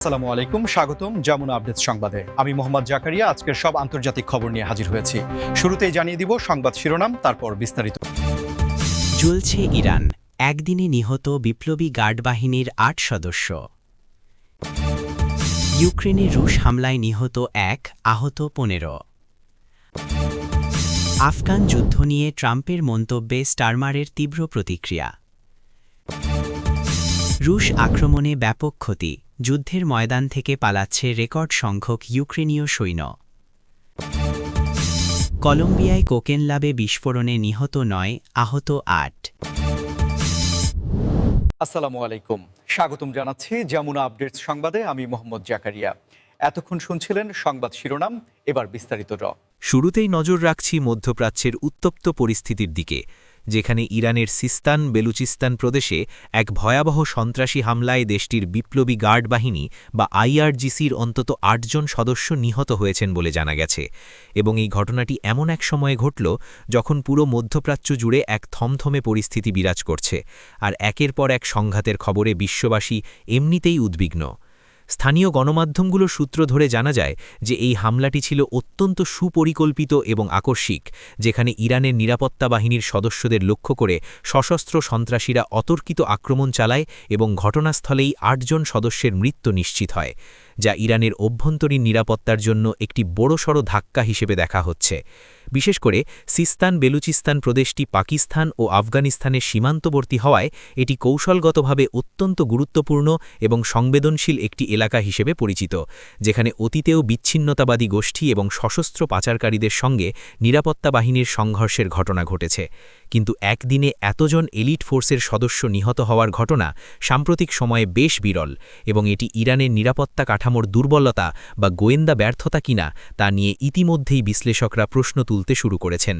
আসসালামু আলাইকুম, স্বাগতম যমুনা আপডেট সংবাদে। আমি মোহাম্মদ জাকারিয়া, আজকের সব আন্তর্জাতিক খবর নিয়ে হাজির হয়েছি। শুরুতেই জানিয়ে দিব সংবাদ শিরোনাম, তারপর বিস্তারিত। জ্বলছে ইরান, একদিনে নিহত বিপ্লবী গার্ড বাহিনীর আট সদস্য। ইউক্রেনে রুশ হামলায় নিহত এক, আহত পনেরো। আফগান যুদ্ধ নিয়ে ট্রাম্পের মন্তব্যে স্টারমারের তীব্র প্রতিক্রিয়া। রুশ আক্রমণে ব্যাপক ক্ষতি। যুদ্ধের ময়দান থেকে পালাচ্ছে রেকর্ড সংখ্যক ইউক্রেনীয় সৈন্য। কলম্বিয়ায় কোকেন লাবে বিস্ফোরণে নিহত নয় আহত আট। আসসালামু আলাইকুম। স্বাগতম জানাচ্ছি যমুনা আপডেট সংবাদে আমি মোহাম্মদ জাকারিয়া। এতক্ষণ শুনছিলেন সংবাদ শিরোনাম এবার বিস্তারিত র। শুরুতেই নজর রাখছি মধ্যপ্রাচ্যের উত্তপ্ত পরিস্থিতির দিকে। যেখানে ইরানের সিস্তান বেলুচিস্তান প্রদেশে এক ভয়াবহ সন্ত্রাসী হামলায় দেশটির বিপ্লবী গার্ড বাহিনী বা আইআরজিসির অন্তত আটজন সদস্য নিহত হয়েছেন বলে জানা গেছে। এবং এই ঘটনাটি এমন এক সময়ে ঘটল যখন পুরো মধ্যপ্রাচ্য জুড়ে এক থমথমে পরিস্থিতি বিরাজ করছে। আর একের পর এক সংঘাতের খবরে বিশ্ববাসী এমনিতেই উদ্বিগ্ন। স্থানীয় গণমাধ্যমগুলোর সূত্র ধরে জানা যায় যে এই হামলাটি ছিল অত্যন্ত সুপরিকল্পিত এবং আকস্মিক, যেখানে ইরানের নিরাপত্তা বাহিনীর সদস্যদের লক্ষ্য করে সশস্ত্র সন্ত্রাসীরা অতর্কিত আক্রমণ চালায় এবং ঘটনাস্থলেই আটজন সদস্যের মৃত্যু নিশ্চিত হয়, যা ইরানের অভ্যন্তরীণ নিরাপত্তার জন্য একটি বড়সড় ধাক্কা হিসেবে দেখা হচ্ছে। বিশেষ করে সিস্তান বেলুচিস্তান প্রদেশটি পাকিস্তান ও আফগানিস্তানের সীমান্তবর্তী হওয়ায় এটি কৌশলগতভাবে অত্যন্ত গুরুত্বপূর্ণ এবং সংবেদনশীল একটি এলাকা হিসেবে পরিচিত, যেখানে অতীতেও বিচ্ছিন্নতাবাদী গোষ্ঠী এবং সশস্ত্র পাচারকারীদের সঙ্গে নিরাপত্তা বাহিনীর সংঘর্ষের ঘটনা ঘটেছে। কিন্তু একদিনে এতজন এলিট ফোর্সের সদস্য নিহত হওয়ার ঘটনা সাম্প্রতিক সময়ে বেশ বিরল এবং এটি ইরানের নিরাপত্তা কাঠামোর দুর্বলতা বা গোয়েন্দা ব্যর্থতা কিনা তা নিয়ে ইতিমধ্যেই বিশ্লেষকরা প্রশ্ন তুলতে শুরু করেছেন।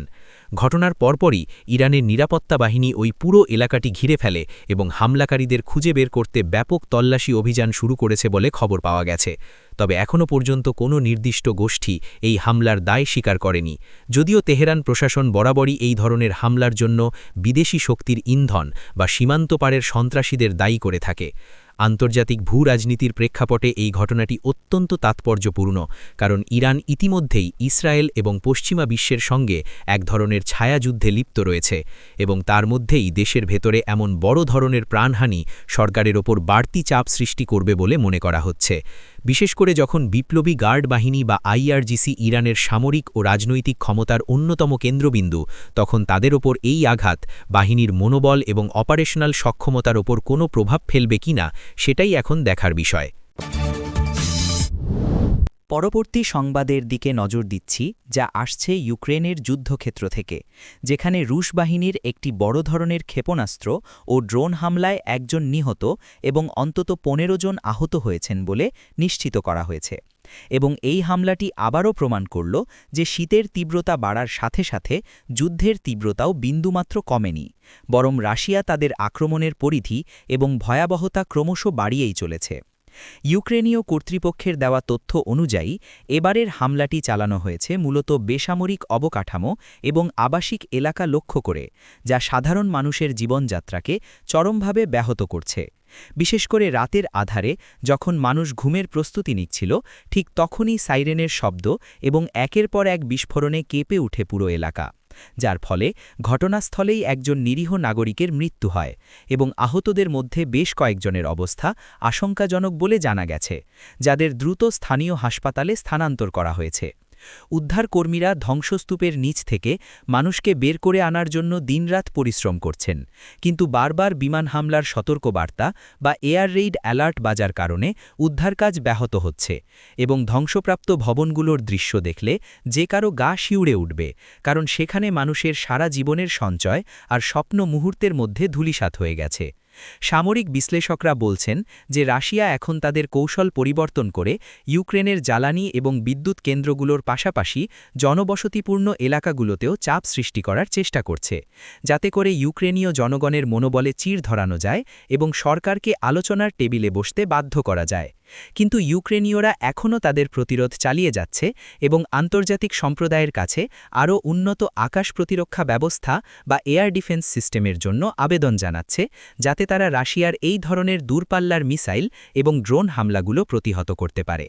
ঘটনার পরপরই ইরানের নিরাপত্তা বাহিনী ওই পুরো এলাকাটি ঘিরে ফেলে এবং হামলাকারীদের খুঁজে বের করতে ব্যাপক তল্লাশি অভিযান শুরু করেছে বলে খবর পাওয়া গেছে। তবে এখনও পর্যন্ত কোনো নির্দিষ্ট গোষ্ঠী এই হামলার দায় স্বীকার করেনি। যদিও তেহরান প্রশাসন বরাবরই এই ধরনের হামলার জন্য বিদেশি শক্তির ইন্ধন বা সীমান্ত পারের সন্ত্রাসীদের দায়ী করে থাকে। আন্তর্জাতিক ভূ রাজনীতির প্রেক্ষাপটে এই ঘটনাটি অত্যন্ত তাৎপর্যপূর্ণ, কারণ ইরান ইতিমধ্যেই ইসরায়েল এবং পশ্চিমা বিশ্বের সঙ্গে এক ধরনের ছায়াযুদ্ধে লিপ্ত রয়েছে এবং তার মধ্যেই দেশের ভেতরে এমন বড় ধরনের প্রাণহানি সরকারের ওপর বাড়তি চাপ সৃষ্টি করবে বলে মনে করা হচ্ছে। বিশেষ করে যখন বিপ্লবী গার্ড বাহিনী বা আইআরজিসি ইরানের সামরিক ও রাজনৈতিক ক্ষমতার অন্যতম কেন্দ্রবিন্দু, তখন তাদের ওপর এই আঘাত বাহিনীর মনোবল এবং অপারেশনাল সক্ষমতার ওপর কোনো প্রভাব ফেলবে কিনা সেটাই এখন দেখার বিষয়। পরবর্তী সংবাদের দিকে নজর দিচ্ছি, যা আসছে ইউক্রেনের যুদ্ধক্ষেত্র থেকে, যেখানে রুশ বাহিনীর একটি বড় ধরনের ক্ষেপণাস্ত্র ও ড্রোন হামলায় একজন নিহত এবং অন্তত পনেরো জন আহত হয়েছেন বলে নিশ্চিত করা হয়েছে। এবং এই হামলাটি আবারও প্রমাণ করল যে শীতের তীব্রতা বাড়ার সাথে সাথে যুদ্ধের তীব্রতাও বিন্দুমাত্র কমেনি, বরং রাশিয়া তাদের আক্রমণের পরিধি এবং ভয়াবহতা ক্রমশ বাড়িয়েই চলেছে। ইউক্রেনীয় কর্তৃপক্ষের দেওয়া তথ্য অনুযায়ী, এবারের হামলাটি চালানো হয়েছে মূলত বেসামরিক অবকাঠামো এবং আবাসিক এলাকা লক্ষ্য করে, যা সাধারণ মানুষের জীবনযাত্রাকে চরমভাবে ব্যাহত করছে। বিশেষ করে রাতের আধারে, যখন মানুষ ঘুমের প্রস্তুতি নিচ্ছিল, ঠিক তখনই সাইরেনের শব্দ এবং একের পর এক বিস্ফোরণে কেঁপে উঠে পুরো এলাকা। যার ফলে ঘটনাস্থলেই একজন নিরীহ নাগরিকের মৃত্যু হয় এবং আহতদের মধ্যে বেশ কয়েকজনের অবস্থা আশঙ্কাজনক বলে জানা গেছে, যাদের দ্রুত স্থানীয় হাসপাতালে স্থানান্তর করা হয়েছে। উদ্ধারকর্মীরা ধ্বংসস্তূপের নিচ থেকে মানুষকে বের করে আনার জন্য দিনরাত পরিশ্রম করছেন। কিন্তু বারবার বিমান হামলার সতর্কবার্তা বা এয়ার রেইড অ্যালার্ট বাজার কারণে উদ্ধারকাজ ব্যাহত হচ্ছে এবং ধ্বংসপ্রাপ্ত ভবনগুলোর দৃশ্য দেখলে যে কারও গা শিউড়ে উঠবে, কারণ সেখানে মানুষের সারা জীবনের সঞ্চয় আর স্বপ্ন মুহূর্তের মধ্যে ধূলিসাৎ হয়ে গেছে। সামরিক বিশ্লেষকরা বলছেন যে রাশিয়া এখন তাদের কৌশল পরিবর্তন করে ইউক্রেনের জ্বালানি এবং বিদ্যুৎ কেন্দ্রগুলোর পাশাপাশি জনবসতিপূর্ণ এলাকাগুলোতেও চাপ সৃষ্টি করার চেষ্টা করছে, যাতে করে ইউক্রেনীয় জনগণের মনোবলে চির ধরানো যায় এবং সরকারকে আলোচনার টেবিলে বসতে বাধ্য করা যায়। কিন্তু ইউক্রেনীয়রা এখনও তাদের প্রতিরোধ চালিয়ে যাচ্ছে এবং আন্তর্জাতিক সম্প্রদায়ের কাছে আরও উন্নত আকাশ প্রতিরক্ষা ব্যবস্থা বা এয়ার ডিফেন্স সিস্টেমের জন্য আবেদন জানাচ্ছে, যাতে তারা রাশিয়ার এই ধরনের দূরপাল্লার মিসাইল এবং ড্রোন হামলাগুলো প্রতিহত করতে পারে।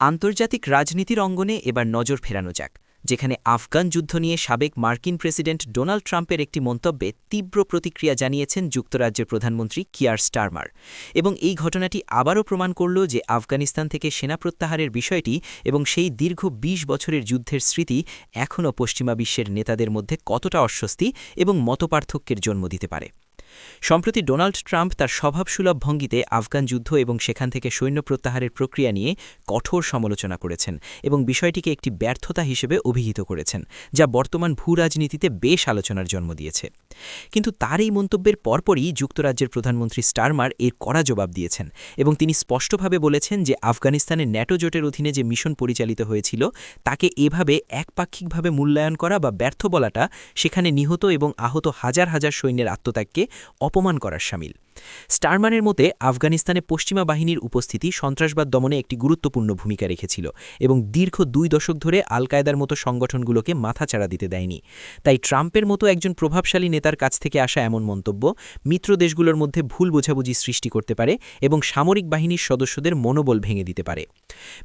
আন্তর্জাতিক রাজনীতির অঙ্গনে এবার নজর ফেরানো যাক। যেখানে আফগান যুদ্ধ নিয়ে সাবেক মার্কিন প্রেসিডেন্ট ডোনাল্ড ট্রাম্পের একটি মন্তব্যে তীব্র প্রতিক্রিয়া জানিয়েছেন যুক্তরাজ্যের প্রধানমন্ত্রী কিয়ার স্টারমার। এবং এই ঘটনাটি আবারও প্রমাণ করল যে আফগানিস্তান থেকে সেনা প্রত্যাহারের বিষয়টি এবং সেই দীর্ঘ ২০ বছরের যুদ্ধের স্মৃতি এখনও পশ্চিমা বিশ্বের নেতাদের মধ্যে কতটা অস্বস্তি এবং মতপার্থক্যের জন্ম দিতে পারে। সম্প্রতি ডোনাল্ড ট্রাম্প তার স্বভাবসুলভ ভঙ্গিতে আফগান যুদ্ধ এবং সেখান থেকে সৈন্য প্রত্যাহারের প্রক্রিয়া নিয়ে কঠোর সমালোচনা করেছেন এবং বিষয়টিকে একটি ব্যর্থতা হিসেবে অভিহিত করেছেন, যা বর্তমান ভূ রাজনীতিতে বেশ আলোচনার জন্ম দিয়েছে। কিন্তু তার এই মন্তব্যের পরপরই যুক্তরাজ্যের প্রধানমন্ত্রী স্টারমার এর কড়া জবাব দিয়েছেন এবং তিনি স্পষ্টভাবে বলেছেন যে আফগানিস্তানের ন্যাটো জোটের অধীনে যে মিশন পরিচালিত হয়েছিল, তাকে এভাবে একপাক্ষিকভাবে মূল্যায়ন করা বা ব্যর্থ বলাটা সেখানে নিহত এবং আহত হাজার হাজার সৈন্যের আত্মত্যাগকে অপমান করার সামিল। স্টারমানের মতে, আফগানিস্তানে পশ্চিমা বাহিনীর উপস্থিতি সন্ত্রাসবাদ দমনে একটি গুরুত্বপূর্ণ ভূমিকা রেখেছিল এবং দীর্ঘ দুই দশক ধরে আল কায়দার মতো সংগঠনগুলোকে মাথাচাড়া দিতে দেয়নি। তাই ট্রাম্পের মতো একজন প্রভাবশালী নেতার কাছ থেকে আসা এমন মন্তব্য মিত্র দেশগুলোর মধ্যে ভুল বোঝাবুঝি সৃষ্টি করতে পারে এবং সামরিক বাহিনীর সদস্যদের মনোবল ভেঙে দিতে পারে।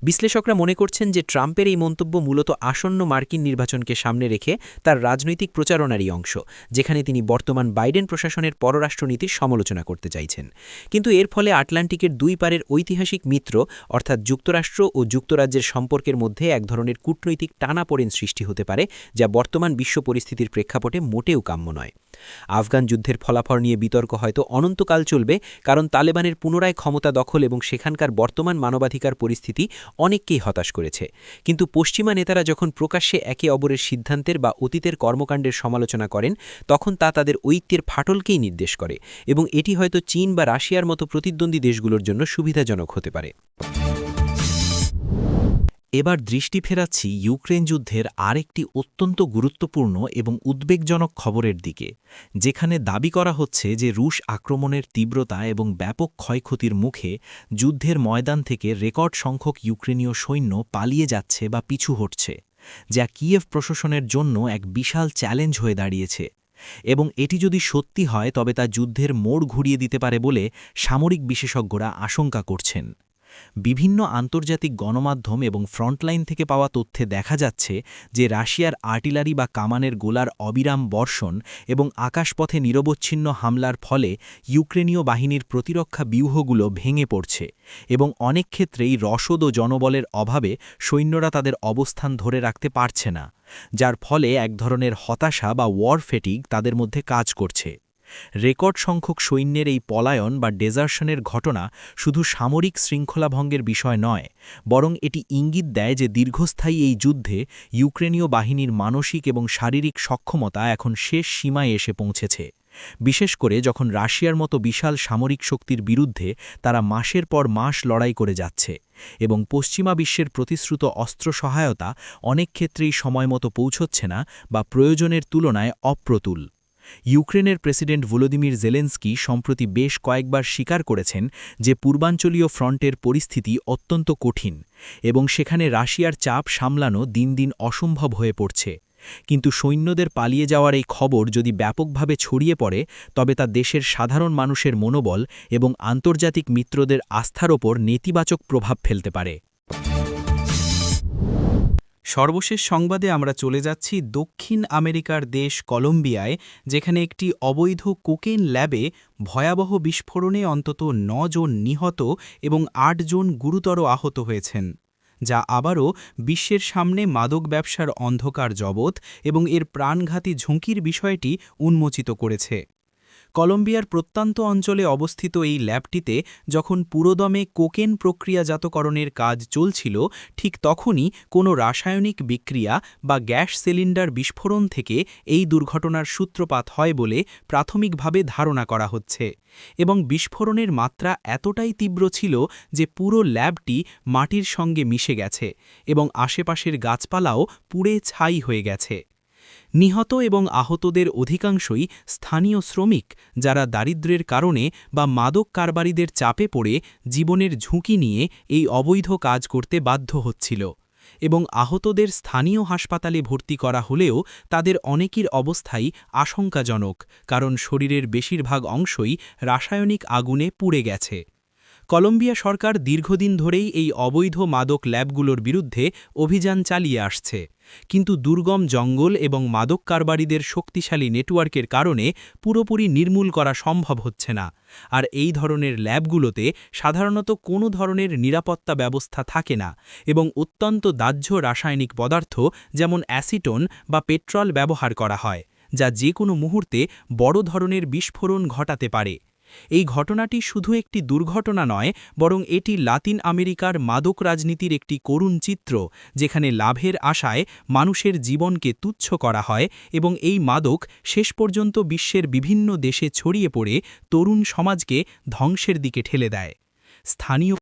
বিশ্লেষকরা মনে করছেন যে ট্রাম্পের এই মন্তব্য মূলত আসন্ন মার্কিন নির্বাচনকে সামনে রেখে তার রাজনৈতিক প্রচারণারই অংশ, যেখানে তিনি বর্তমান বাইডেন প্রশাসনের পররাষ্ট্রনীতির সমালোচনা করতে চাইছেন। কিন্তু এর ফলে আটলান্টিকের দুই পারের ঐতিহাসিক মিত্র, অর্থাৎ যুক্তরাষ্ট্র ও যুক্তরাজ্যের সম্পর্কের মধ্যে এক ধরনের কূটনৈতিক টানাপোড়েন সৃষ্টি হতে পারে, যা বর্তমান বিশ্ব পরিস্থিতির প্রেক্ষাপটে মোটেও কাম্য নয়। আফগান যুদ্ধের ফলাফল নিয়ে বিতর্ক হয়তো অনন্তকাল চলবে, কারণ তালেবানের পুনরায় ক্ষমতা দখল এবং সেখানকার বর্তমান মানবাধিকার পরিস্থিতি অনেককেই হতাশ করেছে। কিন্তু পশ্চিমা নেতারা যখন প্রকাশ্যে একে অপরের সিদ্ধান্তের বা অতীতের কর্মকাণ্ডের সমালোচনা করেন, তখন তা তাদের ঐক্যের ফাটলকেই নির্দেশ করে এবং এটি হয়তো চীন বা রাশিয়ার মতো প্রতিদ্বন্দ্বী দেশগুলোর জন্য সুবিধাজনক হতে পারে। এবার দৃষ্টি ফেরাচ্ছি ইউক্রেন যুদ্ধের আরেকটি অত্যন্ত গুরুত্বপূর্ণ এবং উদ্বেগজনক খবরের দিকে, যেখানে দাবি করা হচ্ছে যে রুশ আক্রমণের তীব্রতা এবং ব্যাপক ক্ষয়ক্ষতির মুখে যুদ্ধের ময়দান থেকে রেকর্ড সংখ্যক ইউক্রেনীয় সৈন্য পালিয়ে যাচ্ছে বা পিছু হটছে, যা কিয়েভ প্রশাসনের জন্য এক বিশাল চ্যালেঞ্জ হয়ে দাঁড়িয়েছে। এবং এটি যদি সত্যি হয়, তবে তা যুদ্ধের মোড় ঘুরিয়ে দিতে পারে বলে সামরিক বিশেষজ্ঞরা আশঙ্কা করছেন। বিভিন্ন আন্তর্জাতিক গণমাধ্যম এবং ফ্রন্টলাইন থেকে পাওয়া তথ্যে দেখা যাচ্ছে যে রাশিয়ার আর্টিলারি বা কামানের গোলার অবিরাম বর্ষণ এবং আকাশপথে নিরবচ্ছিন্ন হামলার ফলে ইউক্রেনীয় বাহিনীর প্রতিরক্ষা ব্যূহগুলো ভেঙে পড়ছে এবং অনেক ক্ষেত্রেই রসদ ও জনবলের অভাবে সৈন্যরা তাদের অবস্থান ধরে রাখতে পারছে না, যার ফলে এক ধরনের হতাশা বা ওয়ার ফেটিগ তাদের মধ্যে কাজ করছে। রেকর্ড সংখ্যক সৈন্যের এই পলায়ন বা ডেজার্শনের ঘটনা শুধু সামরিক শৃঙ্খলাভঙ্গের বিষয় নয়, বরং এটি ইঙ্গিত দেয় যে দীর্ঘস্থায়ী এই যুদ্ধে ইউক্রেনীয় বাহিনীর মানসিক এবং শারীরিক সক্ষমতা এখন শেষ সীমায় এসে পৌঁছেছে। বিশেষ করে যখন রাশিয়ার মতো বিশাল সামরিক শক্তির বিরুদ্ধে তারা মাসের পর মাস লড়াই করে যাচ্ছে এবং পশ্চিমা বিশ্বের প্রতিশ্রুত অস্ত্র সহায়তা অনেক ক্ষেত্রেই সময়মতো পৌঁছচ্ছে না বা প্রয়োজনের তুলনায় অপ্রতুল। ইউক্রেনের প্রেসিডেন্ট ভলোদিমির জেলেন্সকি সম্প্রতি বেশ কয়েকবার স্বীকার করেছেন যে পূর্বাঞ্চলীয় ফ্রন্টের পরিস্থিতি অত্যন্ত কঠিন এবং সেখানে রাশিয়ার চাপ সামলানো দিন দিন অসম্ভব হয়ে পড়ছে। কিন্তু সৈন্যদের পালিয়ে যাওয়ার এই খবর যদি ব্যাপকভাবে ছড়িয়ে পড়ে, তবে তা দেশের সাধারণ মানুষের মনোবল এবং আন্তর্জাতিক মিত্রদের আস্থার ওপর নেতিবাচক প্রভাব ফেলতে পারে। সর্বশেষ সংবাদে আমরা চলে যাচ্ছি দক্ষিণ আমেরিকার দেশ কলম্বিয়ায়, যেখানে একটি অবৈধ কোকেন ল্যাবে ভয়াবহ বিস্ফোরণে অন্তত জন নিহত এবং জন গুরুতর আহত হয়েছেন, যা আবারও বিশ্বের সামনে মাদক ব্যবসার অন্ধকার জগৎ এবং এর প্রাণঘাতী ঝুঁকির বিষয়টি উন্মোচিত করেছে। কলম্বিয়ার প্রত্যন্ত অঞ্চলে অবস্থিত এই ল্যাবটিতে যখন পুরোদমে কোকেন প্রক্রিয়াজাতকরণের কাজ চলছিল, ঠিক তখনই কোনো রাসায়নিক বিক্রিয়া বা গ্যাস সিলিন্ডার বিস্ফোরণ থেকে এই দুর্ঘটনার সূত্রপাত হয় বলে প্রাথমিকভাবে ধারণা করা হচ্ছে। এবং বিস্ফোরণের মাত্রা এতটাই তীব্র ছিল যে পুরো ল্যাবটি মাটির সঙ্গে মিশে গেছে এবং আশেপাশের গাছপালাও পুড়ে ছাই হয়ে গেছে। নিহত এবং আহতদের অধিকাংশই স্থানীয় শ্রমিক, যারা দারিদ্র্যের কারণে বা মাদক কারবারিদের চাপে পড়ে জীবনের ঝুঁকি নিয়ে এই অবৈধ কাজ করতে বাধ্য হচ্ছিল এবং আহতদের স্থানীয় হাসপাতালে ভর্তি করা হলেও তাদের অনেকের অবস্থাই আশঙ্কাজনক, কারণ শরীরের বেশিরভাগ অংশই রাসায়নিক আগুনে পুড়ে গেছে। কলম্বিয়া সরকার দীর্ঘদিন ধরেই এই অবৈধ মাদক ল্যাবগুলোর বিরুদ্ধে অভিযান চালিয়ে আসছে। কিন্তু দুর্গম জঙ্গল এবং মাদক কারবারিদের শক্তিশালী নেটওয়ার্কের কারণে পুরোপুরি নির্মূল করা সম্ভব হচ্ছে না। আর এই ধরনের ল্যাবগুলোতে সাধারণত কোনো ধরনের নিরাপত্তা ব্যবস্থা থাকে না এবং অত্যন্ত দাহ্য রাসায়নিক পদার্থ যেমন অ্যাসিটোন বা পেট্রল ব্যবহার করা হয়, যা যে কোনো মুহূর্তে বড় ধরনের বিস্ফোরণ ঘটাতে পারে। এই ঘটনাটি শুধু একটি দুর্ঘটনা নয়, বরং এটি লাতিন আমেরিকার মাদক রাজনীতির একটি করুণ চিত্র, যেখানে লাভের আশায় মানুষের জীবনকে তুচ্ছ করা হয় এবং এই মাদক শেষ পর্যন্ত বিশ্বের বিভিন্ন দেশে ছড়িয়ে পড়ে তরুণ সমাজকে ধ্বংসের দিকে ঠেলে দেয়। স্থানীয়